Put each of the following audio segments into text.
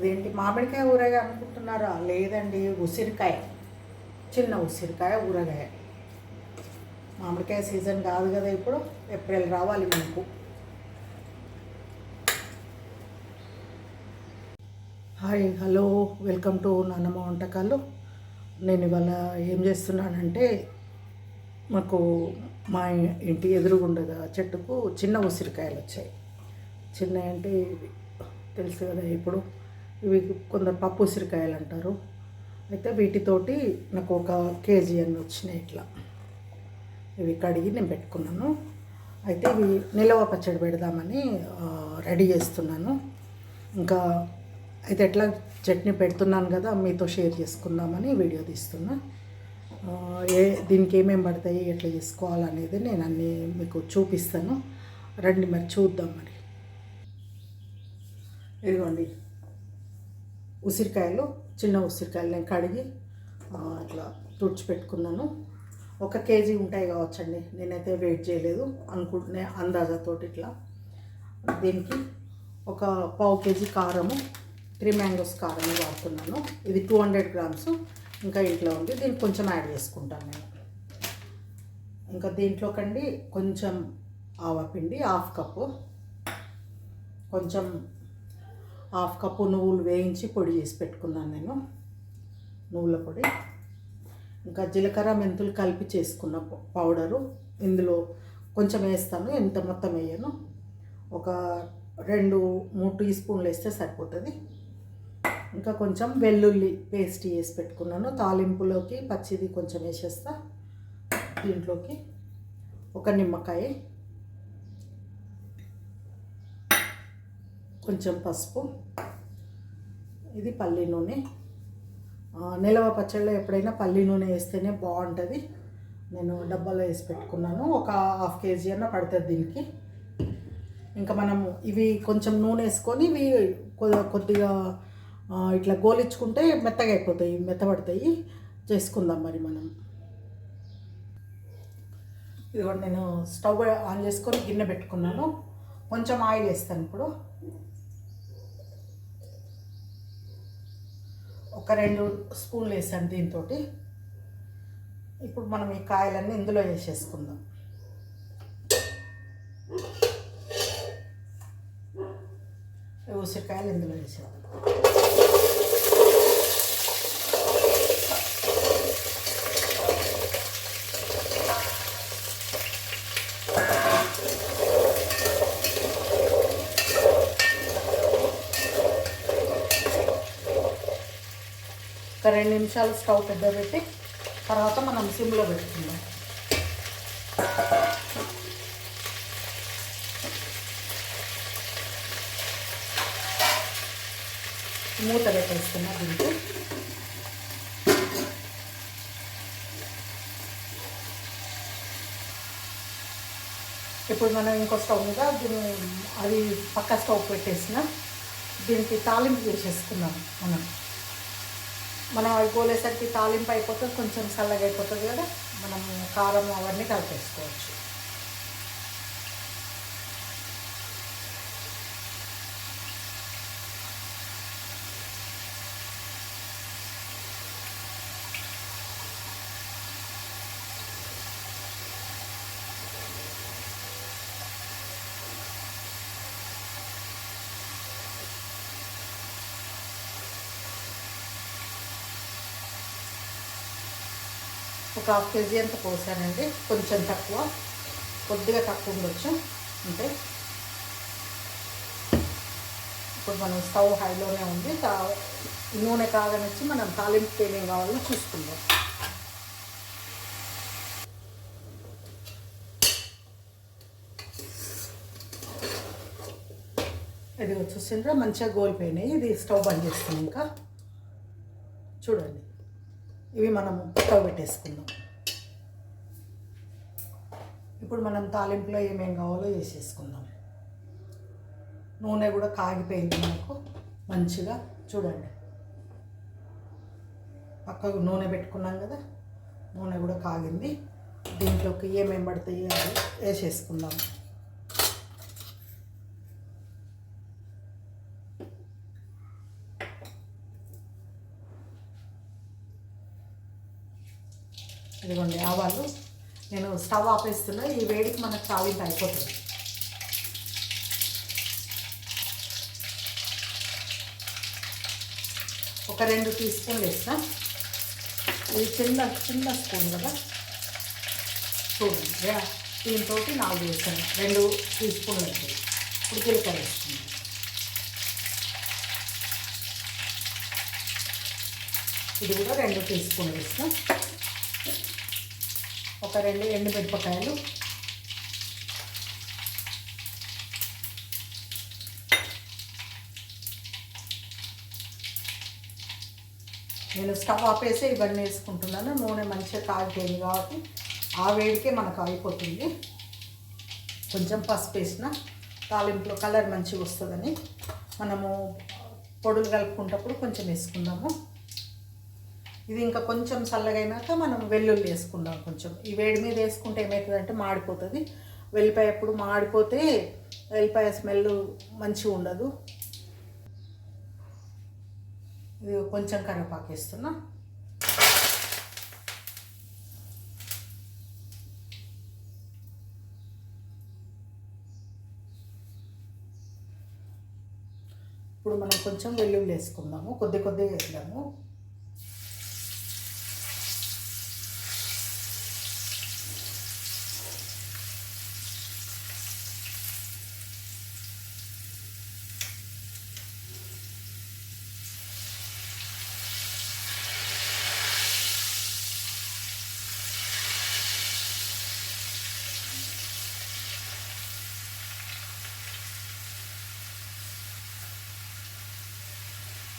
ఇదేంటి మామిడికాయ ఊరగాయ అనుకుంటున్నారా? లేదండి ఉసిరికాయ. చిన్న ఉసిరికాయ ఊరగాయ. మామిడికాయ సీజన్ కాదు కదా ఇప్పుడు ఏప్రిల్ రావాలి మీకు. హాయ్ హలో వెల్కమ్ టు నాన్నమ్మ వంటకాలు. నేను ఇవాళ ఏం చేస్తున్నానంటే మాకు మా ఇంటి ఎదురుగుండగా చెట్టుకు చిన్న ఉసిరికాయలు వచ్చాయి చిన్న అంటే తెలుసు కదా ఇప్పుడు. ఇవి కొందరు పప్పు ఉసిరికాయలు అంటారు. అయితే వీటితోటి నాకు ఒక కేజీ అన్ని వచ్చినాయి ఇట్లా. ఇవి కడిగి నేను పెట్టుకున్నాను. అయితే ఇవి నిలవ పచ్చడి పెడదామని రెడీ చేస్తున్నాను. ఇంకా అయితే ఎట్లా చట్నీ పెడుతున్నాను కదా మీతో షేర్ చేసుకుందామని వీడియో తీస్తున్నా. ఏ దీనికి ఏమేమి పడతాయి ఎట్లా చేసుకోవాలనేది నేను అన్నీ మీకు చూపిస్తాను. రండి మరి చూద్దాం మరి. ఇదిగోండి. ఉసిరికాయలు చిన్న ఉసిరికాయలు నేను కడిగి అట్లా తుడిచిపెట్టుకున్నాను. ఒక కేజీ ఉంటాయి కావచ్చండి. నేనైతే వెయిట్ చేయలేదు. అనుకుంటున్నా అందాజాతోటి ఇట్లా. దీనికి ఒక పావు కేజీ కారము త్రీ మ్యాంగోస్ కారం వాడుతున్నాను. ఇది టూ హండ్రెడ్ గ్రామ్స్. ఇంకా ఇంట్లో ఉంది. దీనికి కొంచెం యాడ్ చేసుకుంటాను నేను. ఇంకా దీంట్లోకండి కొంచెం ఆవపిండి హాఫ్ కప్పు. కొంచెం హాఫ్ కప్పు నువ్వులు వేయించి పొడి చేసి పెట్టుకున్నాను నేను. నువ్వుల పొడి. ఇంకా జీలకర్ర మెంతులు కలిపి చేసుకున్న పౌడరు. ఇందులో కొంచెం వేస్తాను. ఎంత మొత్తం వేయను? ఒక రెండు మూడు టీ స్పూన్లు వేస్తే సరిపోతుంది. ఇంకా కొంచెం వెల్లుల్లి పేస్ట్ వేసి పెట్టుకున్నాను. తాలింపులోకి పచ్చిది కొంచెం వేసేస్తా. దీంట్లోకి ఒక నిమ్మకాయ. కొంచెం పసుపు. ఇది పల్లి నూనె. నిలవ పచ్చళ్ళలో ఎప్పుడైనా పల్లి నూనె వేస్తేనే బాగుంటుంది. నేను డబ్బాలో వేసి పెట్టుకున్నాను. ఒక హాఫ్ కేజీ అన్న పడుతుంది దీనికి. ఇంకా మనము ఇవి కొంచెం నూనె వేసుకొని ఇవి కొద్దిగా ఇట్లా గోలించుకుంటే మెత్తగా అయిపోతాయి మెత్తబడతాయి. చేసుకుందాం మరి మనం. ఇదిగోండి నేను స్టవ్ ఆన్ చేసుకొని గిన్నె పెట్టుకున్నాను. కొంచెం ఆయిల్ వేస్తాను ఇప్పుడు. ఒక రెండు స్పూన్లు వేసాను దీంతో ఇప్పుడు మనం ఈ కాయలన్నీ ఇందులో వేసేసుకుందాం. ఉసిరికాయలు ఇందులో వేసేద్దాం. ఒక రెండు నిమిషాలు స్టవ్ పెద్ద పెట్టి తర్వాత మనం సిమ్లో పెట్టుకుందాం. మూత పెట్టేస్తున్నా దీనికి. ఇప్పుడు మనం ఇంకో స్టవ్ మీద దీన్ని అది పక్క స్టవ్ పెట్టేసిన దీనికి తాలింపు చేసేసుకున్నాం మనం. మనం అవి పోలేసరికి తాలింపు అయిపోతుంది కొంచెం చల్లగా అయిపోతుంది కదా మనం కారం అవన్నీ కలిపేసుకోవచ్చు. ఒక హాఫ్ కేజీ అంత పోసానండి కొంచెం తక్కువ. కొద్దిగా తక్కువ ఉండొచ్చు. అంటే ఇప్పుడు మనం స్టవ్ హైలోనే ఉంది. నూనె నూనె కాగనిచ్చి మనం తాలింపు తేలిం కావాలో చూసుకుందాం. ఇది వచ్చేసిండ్రా మంచిగా గోలిపోయినాయి. ఇది స్టవ్ బంద్ చేస్తున్నాం ఇంకా. చూడండి. ఇవి మనం స్టవ్ పెట్టేసుకుందాం ఇప్పుడు మనం తాలింపులో ఏమేం కావాలో వేసేసుకుందాం. నూనె కూడా కాగిపోయింది మనకు. మంచిగా చూడండి. పక్కకు నూనె పెట్టుకున్నాం కదా నూనె కూడా కాగింది. దీంట్లోకి ఏమేమి పడతాయి అది వేసేసుకుందాం. ఇదిగోండి ఆవాలు. నేను స్టవ్ ఆపేస్తున్నా ఈ వేడికి మనకు తాలింపు అయిపోతుంది. ఒక రెండు టీ స్పూన్లు వేస్తా ఇది చిన్న చిన్న స్పూన్ కదా? చూడండి యా, దీంతో నాలుగు వేస్తాను రెండు టీ స్పూన్లు అవుతాయి ఇప్పుడు జీలకర్ర వేసుకుందాం ఇది కూడా రెండు టీ స్పూన్లు వేస్తాను ఒక రెండు ఎండు మిరపకాయలు. నేను స్టవ్ ఆపేసి ఇవన్నీ వేసుకుంటున్నాను. నూనె మంచిగా కాగిపోయింది కాబట్టి ఆ వేడికే మనకు అయిపోతుంది. కొంచెం పసుపు వేసిన తాలింపులో కలర్ మంచిగా వస్తుందని మనము పొడులు కలుపుకుంటప్పుడు కొంచెం వేసుకుందాము. ఇది ఇంకా కొంచెం చల్లగైనాక మనం వెల్లుల్లి వేసుకుందాం కొంచెం. ఈ వేడి మీద వేసుకుంటే ఏమవుతుందంటే మాడిపోతుంది. వెల్లిపాయ ఎప్పుడు మాడిపోతే వెల్లిపాయ స్మెల్ మంచిగా ఉండదు. ఇది కొంచెం కరివేపాకు వేస్తున్నా. ఇప్పుడు మనం కొంచెం వెల్లుల్లి వేసుకుందాము. కొద్ది కొద్దిగా వేద్దాము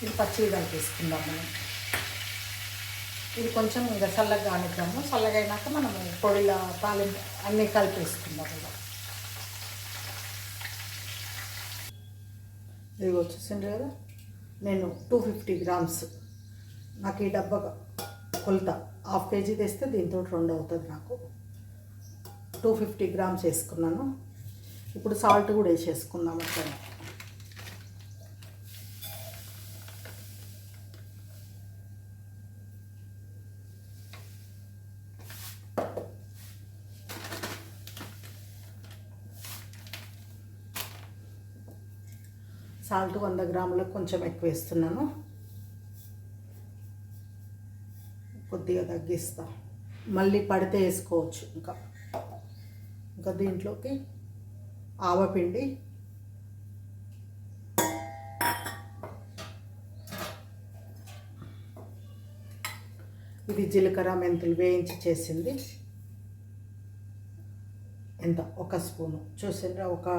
ఇది పచ్చి కలిపేసుకుందాం మనం. ఇది కొంచెం ఇంకా చల్లగా కానిద్దాము. చల్లగా అయినాక పొడిలో పొడిల తాలింపు అన్నీ కలిపేసుకుందాం ఇలా ఇది వచ్చేసింది కదా? నేను టూ ఫిఫ్టీ గ్రామ్స్ నాకు ఈ డబ్బా కొలత హాఫ్ కేజీ తెస్తే దీంతో రెండు అవుతుంది నాకు. టూ ఫిఫ్టీ గ్రామ్స్ వేసుకున్నాను. ఇప్పుడు సాల్ట్ కూడా వేసేసుకుందాం అట్లా సాల్ట్ వంద గ్రాములకు కొంచెం ఎక్కువ వేస్తున్నాను. కొద్దిగా తగ్గిస్తా. మళ్ళీ పడితే వేసుకోవచ్చు ఇంకా. ఇంకా దీంట్లోకి ఆవపిండి ఇది జీలకర్ర మెంతులు వేయించి చేసింది. ఎంత? ఒక స్పూను. చూసిండ్రా? ఒక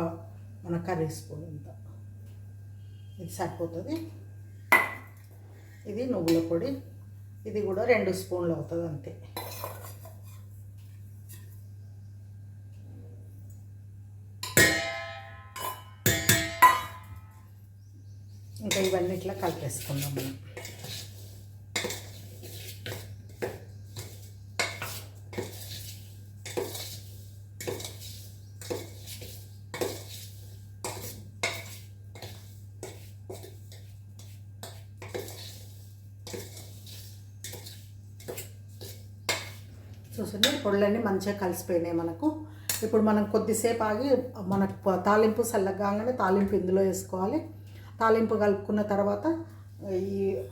మన కర్రీ స్పూన్ ఎంత ఇది సరిపోతుంది. ఇది నువ్వుల పొడి. ఇది కూడా రెండు స్పూన్లు అవుతుంది అంతే. ఇంకా ఇవన్నీ ఇట్లా కలిపేసుకుందాం మనం. చూసండి పొడులన్నీ మంచిగా కలిసిపోయినాయి మనకు. ఇప్పుడు మనం కొద్దిసేపు ఆగి మనకు తాలింపు చల్లగానే తాలింపు ఇందులో వేసుకోవాలి. తాలింపు కలుపుకున్న తర్వాత ఈ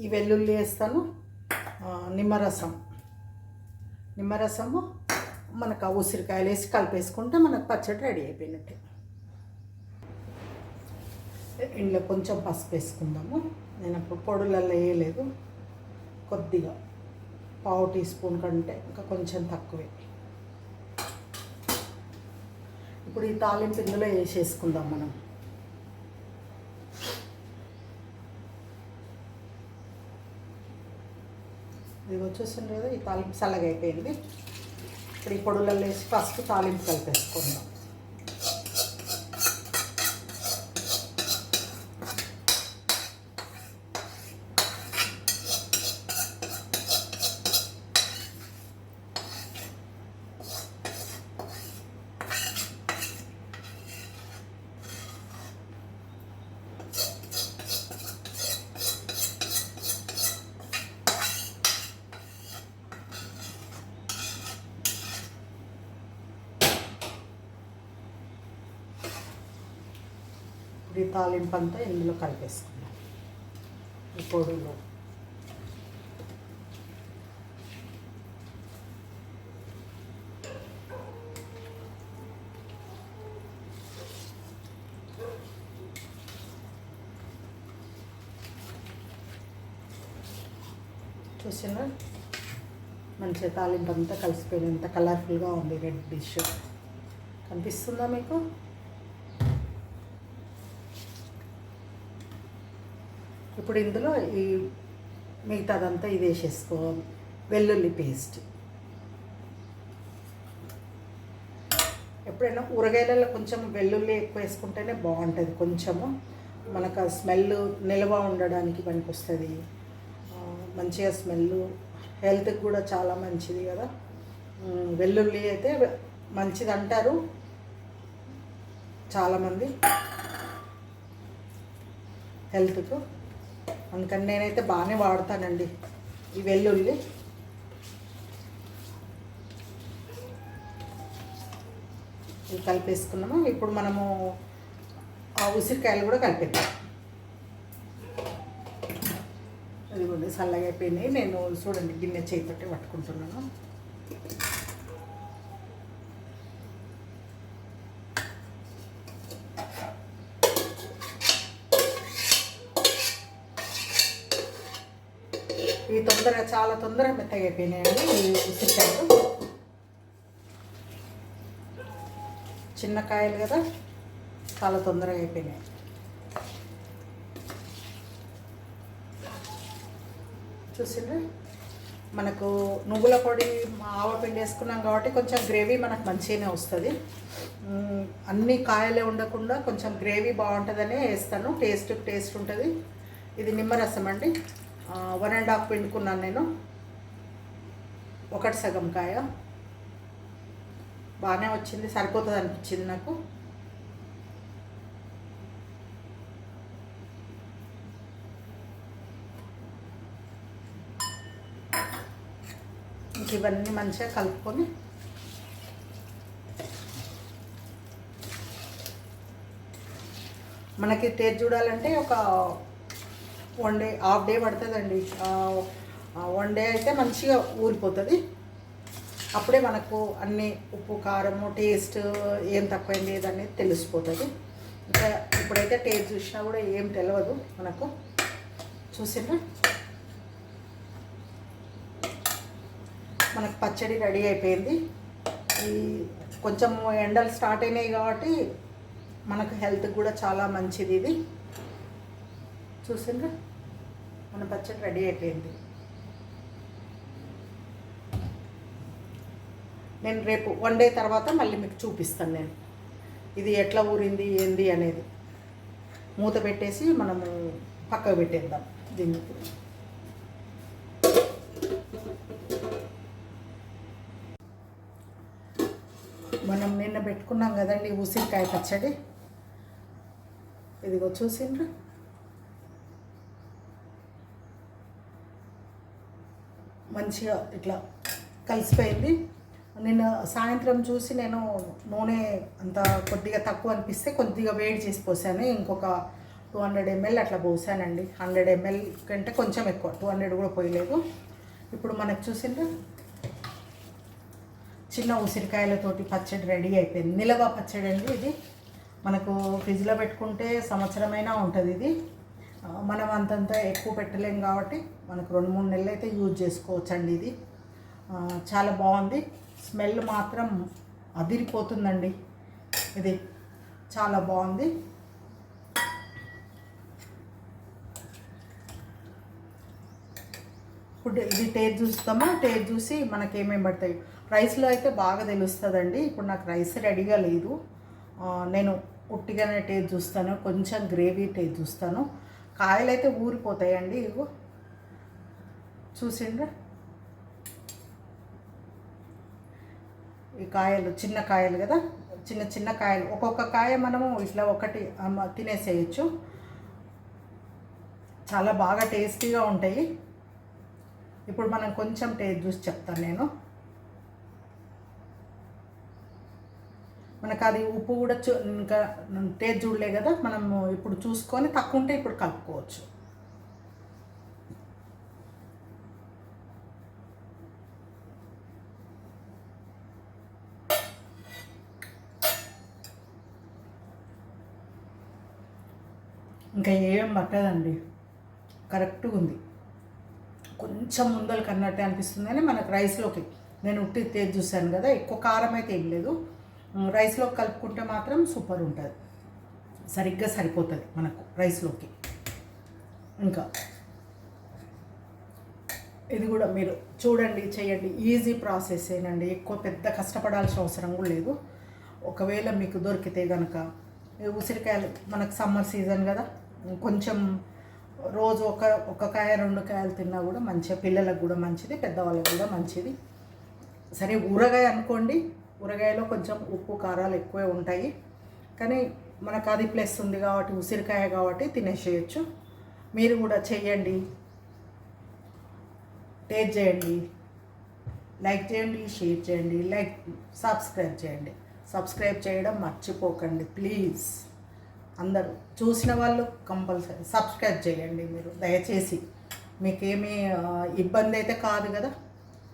ఈ వెల్లుల్లి వేస్తాను. నిమ్మరసం. నిమ్మరసము మనకు ఆ ఉసిరికాయలు వేసి కలిపేసుకుంటే మనకు పచ్చడి రెడీ అయిపోయినట్టు. ఇందులో కొంచెం పసుపు వేసుకుందాము. నేను అప్పుడు పొడులలో వేయలేదు. కొద్దిగా. పావు టీ స్పూన్ కంటే ఇంకా కొంచెం తక్కువే. ఇప్పుడు ఈ తాలింపు ఇందులో వేసేసుకుందాం మనం. ఇది వచ్చేసింది కదా ఈ తాలింపు చల్లగా అయిపోయింది. ఇప్పుడు ఈ పొడులలో వేసి ఫస్ట్ తాలింపు కలిపేసుకుందాం. తాలింపంతా అంతా ఇందులో కలిపేసుకున్నాం. ఈ పొడిలో. చూసిన మంచిగా తాలింపు అంతా కలిసిపోయింది ఎంత కలర్ఫుల్గా ఉంది రెడ్ డిష్ కనిపిస్తుందా మీకు? ఇప్పుడు ఇందులో ఈ మిగతాదంతా ఇది వేసేసుకో. వెల్లుల్లి పేస్ట్. ఎప్పుడైనా ఊరగాయలలో కొంచెం వెల్లుల్లి ఎక్కువ వేసుకుంటేనే బాగుంటుంది. కొంచెము మనకు ఆ స్మెల్ నిల్వ ఉండడానికి పనికొస్తుంది. మంచిగా స్మెల్ హెల్త్కి కూడా చాలా మంచిది కదా. వెల్లుల్లి అయితే మంచిది అంటారు చాలామంది హెల్త్కు. అందుకని నేనైతే బాగానే వాడతానండి. ఈ వెల్లుల్లి. ఇవి కలిపేసుకున్నాము. ఇప్పుడు మనము ఆ ఉసిరికాయలు కూడా కలిపేద్దాం. ఇదిగోండి చల్లగా అయిపోయినాయి నేను చూడండి గిన్నె చేతితోటి పట్టుకుంటున్నాను ఇవి తొందరగా చాలా తొందరగా మెత్తగా అయిపోయినాయండి. ఈ ఉసిరికాయలు. చిన్న కాయలు కదా చాలా తొందరగా అయిపోయినాయి. చూసిండ్రా? మనకు నువ్వుల పొడి ఆవపిండి వేసుకున్నాం కాబట్టి కొంచెం గ్రేవీ మనకు మంచిగానే వస్తుంది. అన్ని కాయలే ఉండకుండా కొంచెం గ్రేవీ బాగుంటుందనే వేస్తాను. టేస్ట్ టేస్ట్ ఉంటుంది. ఇది నిమ్మరసం అండి. వన్ అండ్ హాఫ్ పిండుకున్నాను నేను. ఒకటి సగం కాయ. బాగానే వచ్చింది సరిపోతుంది అనిపించింది నాకు. ఇవన్నీ మంచిగా కలుపుకొని మనకి టేస్ట్ చూడాలంటే ఒక వన్ డే హాఫ్ డే పడుతుందండి. వన్ డే అయితే మంచిగా ఊరిపోతుంది. అప్పుడే మనకు అన్ని ఉప్పు కారము టేస్ట్ ఏం తక్కువైంది అనేది తెలిసిపోతుంది. ఇంకా ఇప్పుడైతే టేస్ట్ చూసినా కూడా ఏం తెలియదు మనకు. చూసిండ్రా మనకు పచ్చడి రెడీ అయిపోయింది. ఈ కొంచెం ఎండలు స్టార్ట్ అయినాయి కాబట్టి మనకు హెల్త్కి కూడా చాలా మంచిది ఇది. చూసిండ్రా మన పచ్చడి రెడీ అయిపోయింది. నేను రేపు వన్ డే తర్వాత మళ్ళీ మీకు చూపిస్తాను నేను. ఇది ఎట్లా ఊరింది ఏంది అనేది. మూత పెట్టేసి మనము పక్కకు పెట్టేద్దాం దీన్ని. మనం నిన్న పెట్టుకున్నాం కదండి ఉసిరికాయ పచ్చడి. ఇదిగో చూసిండ్రు. మంచిగా ఇట్లా కలిసిపోయింది. నిన్న సాయంత్రం చూసి నేను నూనె అంత కొద్దిగా తక్కువ అనిపిస్తే కొద్దిగా వేడి చేసి పోసాను. ఇంకొక టూ హండ్రెడ్ ఎంఎల్ అట్లా పోసానండి. హండ్రెడ్ ఎంఎల్ కంటే కొంచెం ఎక్కువ. టూ హండ్రెడ్ కూడా పోయలేదు. ఇప్పుడు మనకు చూసిండ్రా చిన్న ఉసిరికాయలతోటి పచ్చడి రెడీ అయిపోయింది. నిలవ పచ్చడి అండి ఇది. మనకు ఫ్రిడ్జ్లో పెట్టుకుంటే సంవత్సరమైనా ఉంటుంది ఇది. మనం అంతంత ఎక్కువ పెట్టలేం కాబట్టి మనకు రెండు మూడు నెలలు అయితే యూజ్ చేసుకోవచ్చండి ఇది. చాలా బాగుంది. స్మెల్ మాత్రం అదిరిపోతుందండి. ఇది చాలా బాగుంది. ఇప్పుడు ఇది టేస్ట్ చూస్తామా? టేస్ట్ చూసి మనకి ఏమేమి పడతాయి? రైస్లో అయితే బాగా తెలుస్తుందండి. ఇప్పుడు నాకు రైస్ రెడీగా లేదు. నేను ఉట్టిగానే టేస్ట్ చూస్తాను. కొంచెం గ్రేవీ టేస్ట్ చూస్తాను. కాయలు అయితే ఊరిపోతాయండి ఇగో. చూసిండ్రా? ఈ కాయలు చిన్న కాయలు కదా? చిన్న చిన్న కాయలు. ఒక్కొక్క కాయ మనము ఇట్లా ఒకటి తినేసేయచ్చు. చాలా బాగా టేస్టీగా ఉంటాయి. ఇప్పుడు మనం కొంచెం టేస్ట్ చూసి చెప్తాను నేను. మనకు అది ఉప్పు కూడా చూ ఇంకా టేస్ట్ చూడలే కదా? మనము ఇప్పుడు చూసుకొని తక్కువ ఉంటే ఇప్పుడు కలుపుకోవచ్చు. ఇంకా ఏం పట్టదండి. కరెక్ట్గా ఉంది. కొంచెం ముందలు కన్నట్టే అనిపిస్తుంది మనకు రైస్లోకి నేను ఉట్టి తేజ్ చూశాను కదా ఎక్కువ కారం అయితే ఏం లేదు. రైస్లోకి కలుపుకుంటే మాత్రం సూపర్ ఉంటుంది. సరిగ్గా సరిపోతుంది మనకు రైస్లోకి ఇంకా ఇది కూడా మీరు చూడండి చేయండి. ఈజీ ప్రాసెస్ ఏనండి. ఎక్కువ పెద్ద కష్టపడాల్సిన అవసరం కూడా లేదు. ఒకవేళ మీకు దొరికితే కనుక ఉసిరికాయలు మనకు సమ్మర్ సీజన్ కదా కొంచెం రోజు ఒక ఒక కాయ రెండు కాయలు తిన్నా కూడా మంచిగా పిల్లలకు కూడా మంచిది పెద్దవాళ్ళకి కూడా మంచిది. సరే ఊరగాయ అనుకోండి ఊరగాయలో కొంచెం ఉప్పు కారాలు ఎక్కువే ఉంటాయి. కానీ మనకు అది ప్లస్ ఉంది కాబట్టి ఉసిరికాయ కాబట్టి తినేసేయచ్చు. మీరు కూడా చెయ్యండి. టేస్ట్ చేయండి. లైక్ చేయండి షేర్ చేయండి. లైక్ సబ్స్క్రైబ్ చేయండి. సబ్స్క్రైబ్ చేయడం మర్చిపోకండి ప్లీజ్ అందరూ చూసిన వాళ్ళు కంపల్సరీ సబ్స్క్రైబ్ చేయండి మీరు దయచేసి. మీకేమీ ఇబ్బంది అయితే కాదు కదా?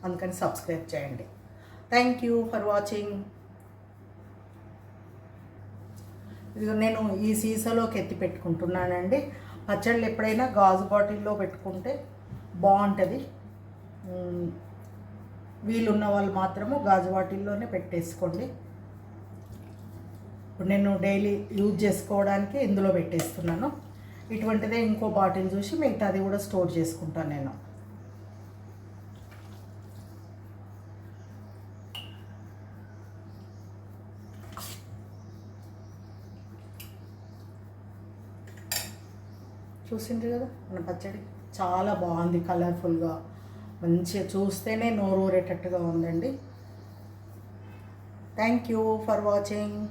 అందుకని సబ్స్క్రైబ్ చేయండి. థ్యాంక్ యూ ఫర్ వాచింగ్ ఇది నేను ఈ సీసాలోకి ఎత్తి పెట్టుకుంటున్నానండి. పచ్చళ్ళు ఎప్పుడైనా గాజు బాటిల్లో పెట్టుకుంటే బాగుంటుంది. వీలున్న వాళ్ళు మాత్రము గాజు బాటిల్లోనే పెట్టేసుకోండి. ఇప్పుడు నేను డైలీ యూజ్ చేసుకోవడానికి ఇందులో పెట్టేస్తున్నాను. ఇటువంటిదే ఇంకో బాటిల్ చూసి మిగతాది కూడా స్టోర్ చేసుకుంటాను నేను. చూసిండ్రు కదా మన పచ్చడి? చాలా బాగుంది కలర్ఫుల్గా. మంచిగా చూస్తేనే నోరూరేటట్టుగా ఉందండి. Thank you for watching.